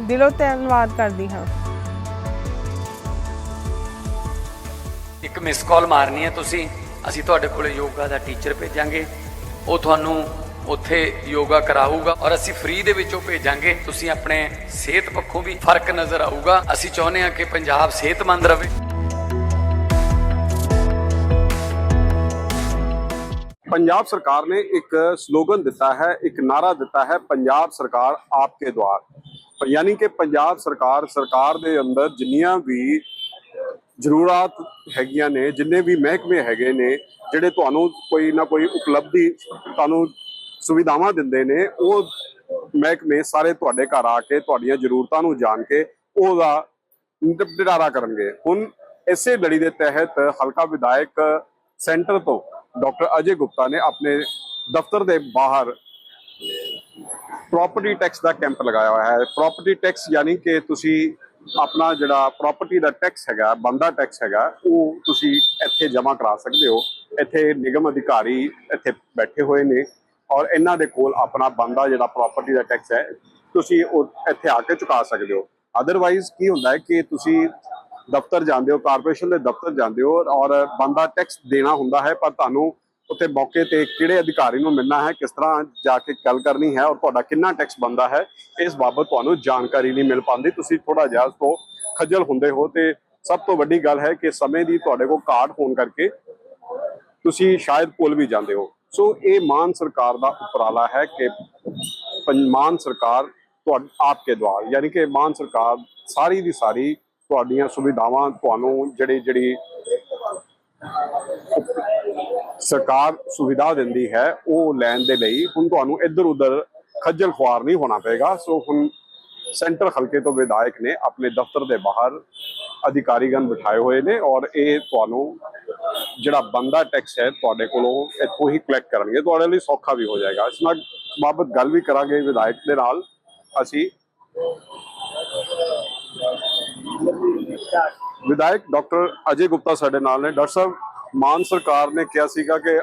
ਦਿਲੋਂ ਧੰਨਵਾਦ ਕਰਦੀ ਹਾਂ। ਇੱਕ ਮਿਸ ਕਾਲ ਮਾਰਨੀ ਹੈ ਤੁਸੀਂ। ਅਸੀਂ ਤੁਹਾਡੇ ਕੋਲੇ ਯੋਗਾ ਦਾ ਟੀਚਰ ਭੇਜਾਂਗੇ। ਉਹ ਤੁਹਾਨੂੰ ਉੱਥੇ ਯੋਗਾ ਕਰਾਊਗਾ ਔਰ ਅਸੀਂ ਫ੍ਰੀ ਦੇ ਵਿੱਚੋਂ ਭੇਜਾਂਗੇ। ਤੁਸੀਂ ਆਪਣੇ ਸਿਹਤ ਪੱਖੋਂ ਵੀ ਫ਼ਰਕ ਨਜ਼ਰ ਆਊਗਾ। ਅਸੀਂ ਚਾਹੁੰਦੇ ਹਾਂ ਕਿ ਪੰਜਾਬ ਸਿਹਤਮੰਦ ਰਹੇ। ਪੰਜਾਬ ਸਰਕਾਰ ਨੇ ਇੱਕ ਸਲੋਗਨ ਦਿੱਤਾ ਹੈ ਇੱਕ ਨਾਰਾ ਦਿੱਤਾ ਹੈ ਪੰਜਾਬ ਸਰਕਾਰ ਆਪਕੇ ਦੁਆਰ। ਯਾਨੀ ਕਿ ਪੰਜਾਬ ਸਰਕਾਰ ਸਰਕਾਰ ਦੇ ਅੰਦਰ ਜਿੰਨੀਆਂ ਵੀ ਜ਼ਰੂਰਤ ਹੈਗੀਆਂ ਨੇ, ਜਿੰਨੇ ਵੀ ਮਹਿਕਮੇ ਹੈਗੇ ਨੇ, ਜਿਹੜੇ ਤੁਹਾਨੂੰ ਕੋਈ ਨਾ ਕੋਈ ਉਪਲਬਧੀ ਤੁਹਾਨੂੰ ਸੁਵਿਧਾਵਾਂ ਦਿੰਦੇ ਨੇ, ਉਹ ਮਹਿਕਮੇ ਸਾਰੇ ਤੁਹਾਡੇ ਘਰ ਆ ਕੇ, ਤੁਹਾਡੀਆਂ ਜ਼ਰੂਰਤਾਂ ਨੂੰ ਜਾਣ ਕੇ ਉਹਦਾ ਨਿਪਟਾਰਾ ਕਰਨਗੇ। ਹੁਣ ਇਸੇ ਲੜੀ ਦੇ ਤਹਿਤ ਹਲਕਾ ਵਿਧਾਇਕ ਸੈਂਟਰ ਤੋਂ ਡਾਕਟਰ ਅਜੇ ਗੁਪਤਾ ਨੇ ਆਪਣੇ ਦਫ਼ਤਰ ਦੇ ਬਾਹਰ ਪ੍ਰਾਪਰਟੀ ਟੈਕਸ ਦਾ ਕੈਂਪ ਲਗਾਇਆ ਹੋਇਆ ਹੈ। ਪ੍ਰਾਪਰਟੀ ਟੈਕਸ ਯਾਨੀ ਕਿ ਤੁਸੀਂ ਆਪਣਾ ਜਿਹੜਾ ਪ੍ਰਾਪਰਟੀ ਦਾ ਟੈਕਸ ਹੈਗਾ ਬੰਦਾ ਟੈਕਸ ਹੈਗਾ, ਉਹ ਤੁਸੀਂ ਇੱਥੇ ਜਮ੍ਹਾਂ ਕਰਾ ਸਕਦੇ ਹੋ। ਇੱਥੇ ਨਿਗਮ ਅਧਿਕਾਰੀ ਇੱਥੇ ਬੈਠੇ ਹੋਏ ਨੇ ਔਰ ਇਹਨਾਂ ਦੇ ਕੋਲ ਆਪਣਾ ਬੰਦਾ ਜਿਹੜਾ ਪ੍ਰਾਪਰਟੀ ਦਾ ਟੈਕਸ ਹੈ, ਤੁਸੀਂ ਉਹ ਇੱਥੇ ਆ ਕੇ ਚੁਕਾ ਸਕਦੇ ਹੋ। ਅਦਰਵਾਈਜ਼ ਕੀ ਹੁੰਦਾ ਹੈ ਕਿ ਤੁਸੀਂ ਦਫ਼ਤਰ ਜਾਂਦੇ ਹੋ ਕਾਰਪੋਰੇਸ਼ਨ ਦੇ ਦਫ਼ਤਰ ਜਾਂਦੇ ਹੋ ਔਰ ਬੰਦਾ ਟੈਕਸ ਦੇਣਾ ਹੁੰਦਾ ਹੈ, ਪਰ ਤੁਹਾਨੂੰ ਉੱਥੇ ਮੌਕੇ ਤੇ ਕਿਹੜੇ ਅਧਿਕਾਰੀ ਨੂੰ ਮਿਲਣਾ ਹੈ, ਕਿਸ ਤਰ੍ਹਾਂ ਜਾ ਕੇ ਗੱਲ ਕਰਨੀ ਹੈ ਔਰ ਤੁਹਾਡਾ ਕਿੰਨਾ ਟੈਕਸ ਬੰਦਾ ਹੈ, ਇਸ ਬਾਬਤ ਤੁਹਾਨੂੰ ਜਾਣਕਾਰੀ ਨਹੀਂ ਮਿਲ ਪਾਉਂਦੀ। ਤੁਸੀਂ ਥੋੜਾ ਜਿਹਾ ਤੋਂ ਖੱਜਲ ਹੁੰਦੇ ਹੋ ਤੇ ਸਭ ਤੋਂ ਵੱਡੀ ਗੱਲ ਹੈ ਕਿ ਸਮੇਂ ਦੀ ਤੁਹਾਡੇ ਕੋਲ ਕਾਰਡ ਹੋਣ ਕਰਕੇ ਤੁਸੀਂ ਸ਼ਾਇਦ ਭੁੱਲ ਵੀ ਜਾਂਦੇ ਹੋ। ਸੋ ਇਹ ਮਾਨ ਸਰਕਾਰ ਦਾ ਉਪਰਾਲਾ ਹੈ ਕਿ ਮਾਨ ਸਰਕਾਰ ਤੁਹਾਡੇ, ਆਪਕੇ ਦੁਆਰ, ਯਾਨੀ ਕਿ ਮਾਨ ਸਰਕਾਰ ਸਾਰੀ ਦੀ ਸਾਰੀ ਤੁਹਾਡੀਆਂ ਸੁਵਿਧਾਵਾਂ ਤੁਹਾਨੂੰ ਜਿਹੜੀ ਜਿਹੜੀ ਸਰਕਾਰ ਸੁਵਿਧਾ ਦਿੰਦੀ ਹੈ, ਉਹ ਲੈਣ ਦੇ ਲਈ ਹੁਣ ਤੁਹਾਨੂੰ ਇੱਧਰ ਉੱਧਰ ਖੱਜਲ ਖੁਆਰ ਨਹੀਂ ਹੋਣਾ ਪਏਗਾ। ਸੋ ਹੁਣ ਸੈਂਟਰ ਹਲਕੇ ਤੋਂ ਵਿਧਾਇਕ ਨੇ ਆਪਣੇ ਦਫ਼ਤਰ ਦੇ ਬਾਹਰ ਅਧਿਕਾਰੀਗਣ ਬਿਠਾਏ ਹੋਏ ਨੇ ਔਰ ਇਹ ਤੁਹਾਨੂੰ ਜਿਹੜਾ ਬੰਦਾ ਟੈਕਸ ਹੈ ਤੁਹਾਡੇ ਕੋਲੋਂ ਇੱਥੋਂ ਹੀ ਕਲੈਕਟ ਕਰਨਗੇ। ਤੁਹਾਡੇ ਲਈ ਸੌਖਾ ਵੀ ਹੋ ਜਾਏਗਾ। ਇਸ ਨਾਲ ਬਾਬਤ ਗੱਲ ਵੀ ਕਰਾਂਗੇ ਵਿਧਾਇਕ ਦੇ ਨਾਲ। ਅਸੀਂ ਵਿਧਾਇਕ ਡਾਕਟਰ ਅਜੇ ਗੁਪਤਾ ਸਾਡੇ ਨਾਲ ਨੇ। ਡਾਕਟਰ ਸਾਹਿਬ, ਮਾਨ ਸਰਕਾਰ ਨੇ ਕਿਹਾ ਸੀਗਾ ਕਿ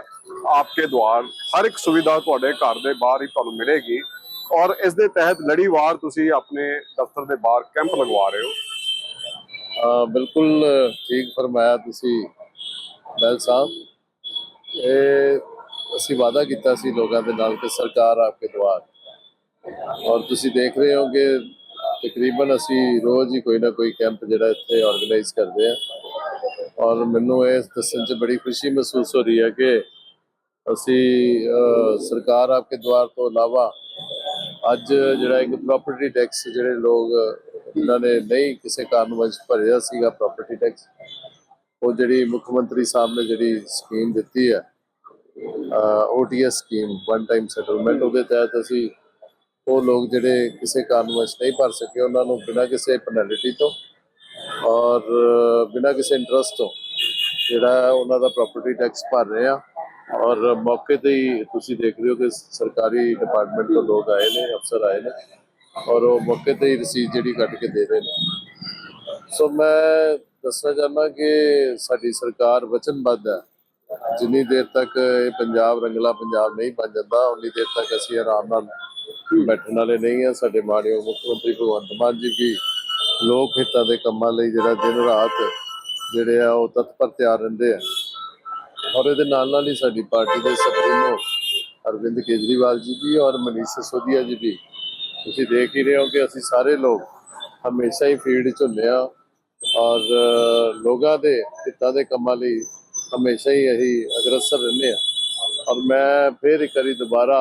ਆਪਕੇ ਦੁਆਰ ਹਰ ਇੱਕ ਸੁਵਿਧਾ ਤੁਹਾਡੇ ਘਰ ਦੇ ਬਾਹਰ ਹੀ ਤੁਹਾਨੂੰ ਮਿਲੇਗੀ ਔਰ ਇਸ ਦੇ ਤਹਿਤ ਲੜੀਵਾਰ ਤੁਸੀਂ ਆਪਣੇ ਦਫ਼ਤਰ ਦੇ ਬਾਹਰ ਕੈਂਪ ਲਗਵਾ ਰਹੇ ਹੋ। ਬਿਲਕੁਲ ਠੀਕ ਫਰਮਾਇਆ ਤੁਸੀਂ, ਬੈਲ ਸਾਹਿਬ। ਇਹ ਅਸੀਂ ਵਾਅਦਾ ਕੀਤਾ ਸੀ ਲੋਕਾਂ ਦੇ ਨਾਲ ਕਿ ਸਰਕਾਰ ਆਪਕੇ ਦੁਆਰ ਔਰ ਤੁਸੀਂ ਦੇਖ ਰਹੇ ਹੋ ਕਿ ਤਕਰੀਬਨ ਅਸੀਂ ਰੋਜ਼ ਹੀ ਕੋਈ ਨਾ ਕੋਈ ਕੈਂਪ ਜਿਹੜਾ ਇੱਥੇ ਆਰਗੇਨਾਈਜ਼ ਕਰਦੇ ਆ ਔਰ ਮੈਨੂੰ ਇਹ ਦੱਸਣ 'ਚ ਬੜੀ ਖੁਸ਼ੀ ਮਹਿਸੂਸ ਹੋ ਰਹੀ ਹੈ ਕਿ ਅਸੀਂ ਅਹ, ਸਰਕਾਰ ਆਪਕੇ ਦੁਆਰ ਤੋਂ ਇਲਾਵਾ ਅੱਜ ਜਿਹੜਾ ਇੱਕ ਪ੍ਰਾਪਰਟੀ ਟੈਕਸ ਜਿਹੜੇ ਲੋਕ ਜਿਨ੍ਹਾਂ ਨੇ ਨਹੀਂ ਕਿਸੇ ਕਾਰਨ ਵਜ੍ਹ ਭਰਿਆ ਸੀਗਾ ਪ੍ਰਾਪਰਟੀ ਟੈਕਸ ਉਹ ਜਿਹੜੀ ਮੁੱਖ ਮੰਤਰੀ ਸਾਹਿਬ ਨੇ ਜਿਹੜੀ ਸਕੀਮ ਦਿੱਤੀ ਹੈ OTS scheme one time settlement ਉਹਦੇ ਤਹਿਤ ਅਸੀਂ ਉਹ ਲੋਕ ਜਿਹੜੇ ਕਿਸੇ ਕਾਰਨ ਵਜ੍ਹ ਨਹੀਂ ਭਰ ਸਕੇ, ਉਹਨਾਂ ਨੂੰ ਬਿਨਾਂ ਕਿਸੇ ਪੈਨਲਟੀ ਤੋਂ ਔਰ ਬਿਨਾਂ ਕਿਸੇ ਇੰਟਰਸਟ ਤੋਂ ਜਿਹੜਾ ਉਹਨਾਂ ਦਾ ਪ੍ਰਾਪਰਟੀ ਟੈਕਸ ਭਰ ਰਹੇ ਆ। ਔਰ ਮੌਕੇ ਤੇ ਹੀ ਤੁਸੀਂ ਦੇਖ ਰਹੇ ਹੋ ਕਿ ਸਰਕਾਰੀ ਡਿਪਾਰਟਮੈਂਟ ਤੋਂ ਲੋਕ ਆਏ ਨੇ, ਅਫਸਰ ਆਏ ਨੇ ਔਰ ਉਹ ਮੌਕੇ ਤੇ ਹੀ ਰਸੀਦ ਜਿਹੜੀ ਕੱਟ ਕੇ ਦੇ ਰਹੇ ਨੇ। ਸੋ ਮੈਂ ਦੱਸਣਾ ਚਾਹੁੰਦਾ ਕਿ ਸਾਡੀ ਸਰਕਾਰ ਵਚਨਬੱਧ ਹੈ। ਜਿੰਨੀ ਦੇਰ ਤੱਕ ਇਹ ਪੰਜਾਬ ਰੰਗਲਾ ਪੰਜਾਬ ਨਹੀਂ ਬਣ ਜਾਂਦਾ, ਉਨੀ ਦੇਰ ਤੱਕ ਅਸੀਂ ਆਰਾਮ ਨਾਲ ਬੈਠਣ ਵਾਲੇ ਨਹੀਂ ਆ। ਸਾਡੇ ਮਾਣਯੋਗ ਮੁੱਖ ਮੰਤਰੀ ਭਗਵੰਤ ਮਾਨ ਜੀ ਵੀ ਲੋਕ ਹਿੱਤਾਂ ਦੇ ਕੰਮਾਂ ਲਈ ਜਿਹੜਾ ਦਿਨ ਰਾਤ ਜਿਹੜੇ ਆ, ਉਹ ਤਤਪਰ ਤਿਆਰ ਰਹਿੰਦੇ ਆ। ਔਰ ਇਹਦੇ ਨਾਲ ਨਾਲ ਹੀ ਸਾਡੀ ਪਾਰਟੀ ਦੇ ਸੁਪਰੀਮੋ ਅਰਵਿੰਦ ਕੇਜਰੀਵਾਲ ਜੀ ਵੀ ਔਰ ਮਨੀਸ਼ ਸਿਸੋਦੀਆ ਜੀ ਵੀ। ਤੁਸੀਂ ਦੇਖ ਹੀ ਰਹੇ ਹੋ ਕਿ ਅਸੀਂ ਸਾਰੇ ਲੋਕ ਹਮੇਸ਼ਾ ਹੀ ਫੀਲਡ 'ਚ ਹੁੰਦੇ ਆ ਔਰ ਲੋਕਾਂ ਦੇ ਹਿੱਤਾਂ ਦੇ ਕੰਮਾਂ ਲਈ ਹਮੇਸ਼ਾ ਹੀ ਅਸੀਂ ਅਗਰਸਰ ਰਹਿੰਦੇ ਆ। ਔਰ ਮੈਂ ਫਿਰ ਇੱਕ ਵਾਰੀ ਦੁਬਾਰਾ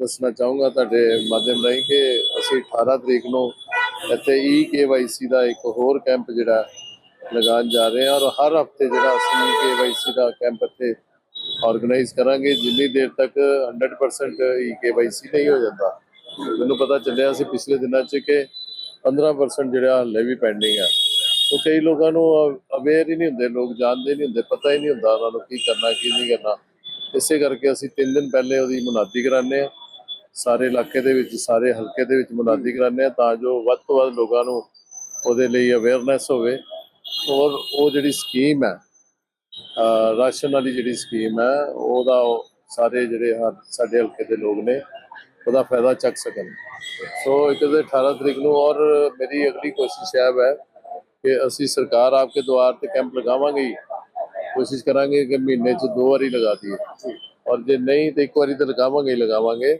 ਦੱਸਣਾ ਚਾਹੂੰਗਾ ਤੁਹਾਡੇ ਮਾਧਿਅਮ ਰਾਹੀਂ ਕਿ ਅਸੀਂ 18 ਤਰੀਕ ਨੂੰ ਇੱਥੇ ਈ ਕੇਵਾਈਸੀ ਦਾ ਇੱਕ ਹੋਰ ਕੈਂਪ ਜਿਹੜਾ ਲਗਾਉਣ ਜਾ ਰਹੇ ਹਾਂ ਔਰ ਹਰ ਹਫ਼ਤੇ ਜਿਹੜਾ ਅਸੀਂ ਕੇਵਾਈਸੀ ਦਾ ਕੈਂਪ ਇੱਥੇ ਆਰਗੇਨਾਈਜ਼ ਕਰਾਂਗੇ। ਜਿੰਨੀ ਦੇਰ ਤੱਕ 100% ਈ ਕੇਵਾਈਸੀ ਨਹੀਂ ਹੋ ਜਾਂਦਾ, ਮੈਨੂੰ ਪਤਾ ਚੱਲਿਆ ਸੀ ਪਿਛਲੇ ਦਿਨਾਂ 'ਚ ਕਿ 15% ਜਿਹੜਾ ਹਲੇ ਵੀ ਪੈਂਡਿੰਗ ਹੈ ਉਹ ਕਈ ਲੋਕਾਂ ਨੂੰ ਅਵੇਅਰ ਹੀ ਨਹੀਂ ਹੁੰਦੇ, ਲੋਕ ਜਾਣਦੇ ਨਹੀਂ ਹੁੰਦੇ, ਪਤਾ ਹੀ ਨਹੀਂ ਹੁੰਦਾ ਉਹਨਾਂ ਨੂੰ ਕੀ ਕਰਨਾ, ਕੀ ਨਹੀਂ ਕਰਨਾ। ਇਸੇ ਕਰਕੇ ਅਸੀਂ 3 ਦਿਨ ਪਹਿਲੇ ਉਹਦੀ ਮੁਨਾਦੀ ਕਰਾਉਂਦੇ ਆ ਸਾਰੇ ਇਲਾਕੇ ਦੇ ਵਿੱਚ, ਸਾਰੇ ਹਲਕੇ ਦੇ ਵਿੱਚ ਮੁਨਾਦੀ ਕਰਾਉਂਦੇ ਆ ਤਾਂ ਜੋ ਵੱਧ ਤੋਂ ਵੱਧ ਲੋਕਾਂ ਨੂੰ ਉਹਦੇ ਲਈ ਅਵੇਅਰਨੈਸ ਹੋਵੇ। ਔਰ ਉਹ ਜਿਹੜੀ ਸਕੀਮ ਹੈ ਰਾਸ਼ਨ ਵਾਲੀ ਜਿਹੜੀ ਸਕੀਮ ਹੈ, ਉਹਦਾ ਸਾਰੇ ਜਿਹੜੇ ਹਰ ਸਾਡੇ ਹਲਕੇ ਦੇ ਲੋਕ ਨੇ, ਉਹਦਾ ਫਾਇਦਾ ਚੱਕ ਸਕਣ। ਸੋ ਇੱਕ ਦੇ 18 ਤਰੀਕ ਨੂੰ ਔਰ ਮੇਰੀ ਅਗਲੀ ਕੋਸ਼ਿਸ਼ ਇਹ ਹੈ ਕਿ ਅਸੀਂ ਸਰਕਾਰ ਆਪਕੇ ਦੁਆਰ ਤੇ ਕੈਂਪ ਲਗਾਵਾਂਗੇ ਕੋਸ਼ਿਸ਼ ਕਰਾਂਗੇ ਕਿ ਮਹੀਨੇ 'ਚ ਦੋ ਵਾਰੀ ਲਗਾ ਦਈਏ। ਔਰ ਜੇ ਨਹੀਂ ਤੇ ਇੱਕ ਵਾਰੀ ਤਾਂ ਲਗਾਵਾਂਗੇ ਹੀ ਲਗਾਵਾਂਗੇ।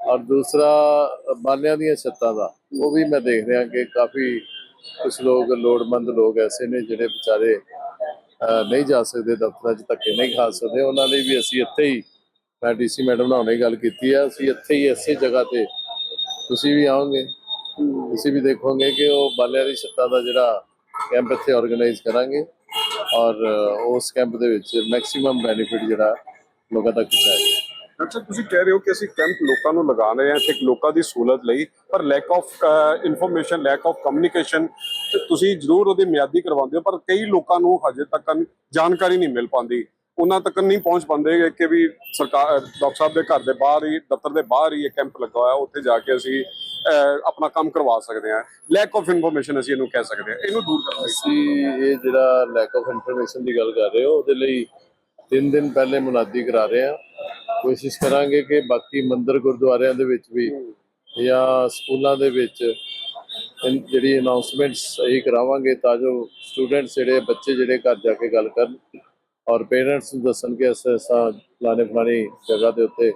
ਔਰ ਦੂਸਰਾ, ਬਾਲਿਆਂ ਦੀਆਂ ਛੱਤਾਂ ਦਾ, ਉਹ ਵੀ ਮੈਂ ਦੇਖ ਰਿਹਾ ਕਿ ਕਾਫੀ ਕੁਝ ਲੋਕ ਲੋੜਮੰਦ ਲੋਕ ਐਸੇ ਨੇ ਜਿਹੜੇ ਵਿਚਾਰੇ ਨਹੀਂ ਜਾ ਸਕਦੇ, ਦਫ਼ਤਰਾਂ 'ਚ ਧੱਕੇ ਨਹੀਂ ਖਾ ਸਕਦੇ। ਉਹਨਾਂ ਲਈ ਵੀ ਅਸੀਂ ਇੱਥੇ ਹੀ, ਮੈਂ ਡੀਸੀ ਮੈਡਮ ਨਾਲ ਹੁਣੇ ਗੱਲ ਕੀਤੀ ਹੈ ਅਸੀਂ ਇੱਥੇ ਹੀ ਇਸੇ ਜਗ੍ਹਾ ਤੇ ਤੁਸੀਂ ਵੀ ਆਓਗੇ। ਤੁਸੀਂ ਵੀ ਦੇਖੋਗੇ ਕਿ ਉਹ ਬਾਲਿਆਂ ਦੀ ਛੱਤਾਂ ਦਾ ਜਿਹੜਾ ਕੈਂਪ ਇੱਥੇ ਆਰਗੇਨਾਈਜ਼ ਕਰਾਂਗੇ ਔਰ ਉਸ ਕੈਂਪ ਦੇ ਵਿੱਚ ਮੈਕਸਿਮਮ ਬੈਨੀਫਿਟ ਜਿਹੜਾ ਲੋਕਾਂ ਤੱਕ ਪਹੁੰਚਾਏਗਾ ਅੱਛਾ ਤੁਸੀਂ ਕਹਿ ਰਹੇ ਹੋ ਕਿ ਅਸੀਂ ਕੈਂਪ ਲੋਕਾਂ ਨੂੰ ਲਗਾ ਰਹੇ ਹਾਂ ਤੇ ਲੋਕਾਂ ਦੀ ਸਹੂਲਤ ਲਈ, ਪਰ lack of information lack of communication ਤੁਸੀਂ ਜ਼ਰੂਰ ਉਹਦੀ ਮਿਆਦੀ ਕਰਵਾਉਂਦੇ ਹੋ, ਪਰ ਕਈ ਲੋਕਾਂ ਨੂੰ ਹਜੇ ਤੱਕ ਜਾਣਕਾਰੀ ਨਹੀਂ ਮਿਲ ਪਾਉਂਦੀ। ਉਹਨਾਂ ਤੱਕ ਨਹੀਂ ਪਹੁੰਚ ਪਾਉਂਦੇ ਕਿ ਵੀ ਸਰਕਾਰ, ਡਾਕਟਰ ਸਾਹਿਬ ਦੇ ਘਰ ਦੇ ਬਾਹਰ ਹੀ, ਦਫ਼ਤਰ ਦੇ ਬਾਹਰ ਹੀ ਇਹ ਕੈਂਪ ਲੱਗਾ ਹੋਇਆ, ਉੱਥੇ ਜਾ ਕੇ ਅਸੀਂ ਆਪਣਾ ਕੰਮ ਕਰਵਾ ਸਕਦੇ ਹਾਂ। ਲੈਕ ਆਫ ਇਨਫੋਰਮੇਸ਼ਨ ਅਸੀਂ ਇਹਨੂੰ ਕਹਿ ਸਕਦੇ ਹਾਂ। ਇਹਨੂੰ ਦੂਰ ਕਰਨ ਅਸੀਂ ਇਹ ਜਿਹੜਾ ਲੈਕ ਆਫ ਇਨਫੋਰਮੇਸ਼ਨ ਦੀ ਗੱਲ ਕਰ ਰਹੇ ਹੋ, ਉਹਦੇ ਲਈ ਤਿੰਨ ਦਿਨ ਪਹਿਲੇ ਮੁਨਾਦੀ ਕਰਾ ਰਹੇ ਹਾਂ। ਕੋਸ਼ਿਸ਼ ਕਰਾਂਗੇ ਕਿ ਬਾਕੀ ਮੰਦਰ ਗੁਰਦੁਆਰਿਆਂ ਦੇ ਵਿੱਚ ਵੀ ਜਾਂ ਸਕੂਲਾਂ ਦੇ ਵਿੱਚ ਜਿਹੜੀ ਅਨਾਉਂਸਮੈਂਟਸ ਸਹੀ ਕਰਾਵਾਂਗੇ ਤਾਂ ਜੋ ਸਟੂਡੈਂਟਸ ਜਿਹੜੇ, ਬੱਚੇ ਜਿਹੜੇ ਘਰ ਜਾ ਕੇ ਗੱਲ ਕਰਨ। ਔਰ ਪੇਰੈਂਟਸ ਨੂੰ ਦੱਸਣ ਕਿ ਐਸਾ ਐਸਾ ਫਲਾਣੇ ਫਲਾਣੀ ਜਗ੍ਹਾ ਦੇ ਉੱਤੇ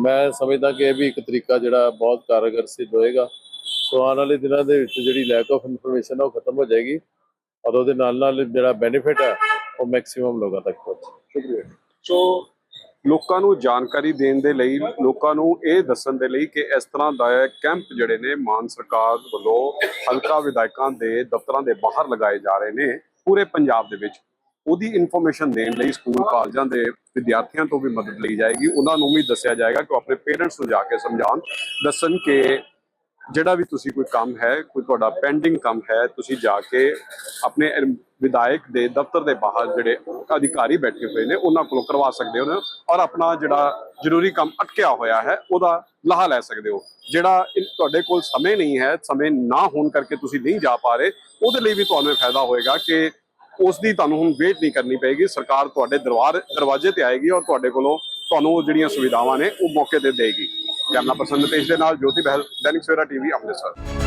ਮੈਂ ਸਮਝਦਾ ਕਿ ਇਹ ਵੀ ਇੱਕ ਤਰੀਕਾ ਜਿਹੜਾ ਬਹੁਤ ਕਾਰਗਰ ਸਿੱਧ ਹੋਏਗਾ ਸੋ ਆਉਣ ਵਾਲੇ ਦਿਨਾਂ ਦੇ ਵਿੱਚ ਜਿਹੜੀ ਲੈਕ ਆਫ ਇਨਫੋਰਮੇਸ਼ਨ ਹੈ ਉਹ ਖਤਮ ਹੋ ਜਾਏਗੀ ਔਰ ਉਹਦੇ ਨਾਲ ਨਾਲ ਜਿਹੜਾ ਬੈਨੀਫਿਟ ਹੈ ਉਹ ਮੈਕਸਿਮਮ ਲੋਕਾਂ ਤੱਕ ਪਹੁੰਚੇ ਸ਼ੁਕਰੀਆ। ਸੋ ਲੋਕਾਂ ਨੂੰ ਜਾਣਕਾਰੀ ਦੇਣ ਦੇ ਲਈ, ਲੋਕਾਂ ਨੂੰ ਇਹ ਦੱਸਣ ਦੇ ਲਈ ਕਿ ਇਸ ਤਰ੍ਹਾਂ ਦਾ ਕੈਂਪ ਜਿਹੜੇ ਨੇ, ਮਾਨ ਸਰਕਾਰ ਵੱਲੋਂ ਹਲਕਾ ਵਿਧਾਇਕਾਂ ਦੇ ਦਫ਼ਤਰਾਂ ਦੇ ਬਾਹਰ ਲਗਾਏ ਜਾ ਰਹੇ ਨੇ, ਪੂਰੇ ਪੰਜਾਬ ਦੇ ਵਿੱਚ। ਉਹਦੀ ਇਨਫੋਰਮੇਸ਼ਨ ਦੇਣ ਲਈ ਸਕੂਲ ਕਾਲਜਾਂ ਦੇ ਵਿਦਿਆਰਥੀਆਂ ਤੋਂ ਵੀ ਮਦਦ ਲਈ ਜਾਏਗੀ। ਉਹਨਾਂ ਨੂੰ ਵੀ ਦੱਸਿਆ ਜਾਏਗਾ ਕਿ ਉਹ ਆਪਣੇ ਪੇਰੈਂਟਸ ਨੂੰ ਜਾ ਕੇ ਸਮਝਾਉਣ, ਦੱਸਣ ਕਿ ਜਿਹੜਾ ਵੀ ਤੁਸੀਂ ਕੋਈ ਕੰਮ ਹੈ, ਕੋਈ ਤੁਹਾਡਾ ਪੈਂਡਿੰਗ ਕੰਮ ਹੈ, ਤੁਸੀਂ ਜਾ ਕੇ ਆਪਣੇ ਵਿਧਾਇਕ ਦੇ ਦਫ਼ਤਰ ਦੇ ਬਾਹਰ ਜਿਹੜੇ ਅਧਿਕਾਰੀ ਬੈਠੇ ਹੋਏ ਨੇ, ਉਹਨਾਂ ਕੋਲੋਂ ਕਰਵਾ ਸਕਦੇ ਹੋ ਔਰ ਆਪਣਾ ਜਿਹੜਾ ਜ਼ਰੂਰੀ ਕੰਮ ਅਟਕਿਆ ਹੋਇਆ ਹੈ, ਉਹਦਾ ਲਾਹਾ ਲੈ ਸਕਦੇ ਹੋ। ਜਿਹੜਾ ਤੁਹਾਡੇ ਕੋਲ ਸਮੇਂ ਨਹੀਂ ਹੈ, ਸਮੇਂ ਨਾ ਹੋਣ ਕਰਕੇ ਤੁਸੀਂ ਨਹੀਂ ਜਾ ਪਾ ਰਹੇ, ਉਹਦੇ ਲਈ ਵੀ ਤੁਹਾਨੂੰ ਇਹ ਫਾਇਦਾ ਹੋਏਗਾ ਕਿ ਉਸ ਦੀ ਤੁਹਾਨੂੰ ਹੁਣ ਵੇਟ ਨਹੀਂ ਕਰਨੀ ਪਏਗੀ। ਸਰਕਾਰ ਤੁਹਾਡੇ ਦਰਬਾਰ, ਦਰਵਾਜ਼ੇ ਤੇ ਆਏਗੀ ਔਰ ਤੁਹਾਡੇ ਕੋਲੋਂ ਤੁਹਾਨੂੰ ਉਹ ਜਿਹੜੀਆਂ ਸੁਵਿਧਾਵਾਂ ਨੇ ਉਹ ਮੌਕੇ ਤੇ ਦੇਗੀ। ਕੈਮਰਾ ਪਰਸਨ ਨਿਤੇਸ਼ ਦੇ ਨਾਲ ਜੋਤੀ ਬਹਿਲ, ਦੈਨਿਕ ਸਵੇਰਾ ਟੀਵੀ ਅੰਮ੍ਰਿਤਸਰ।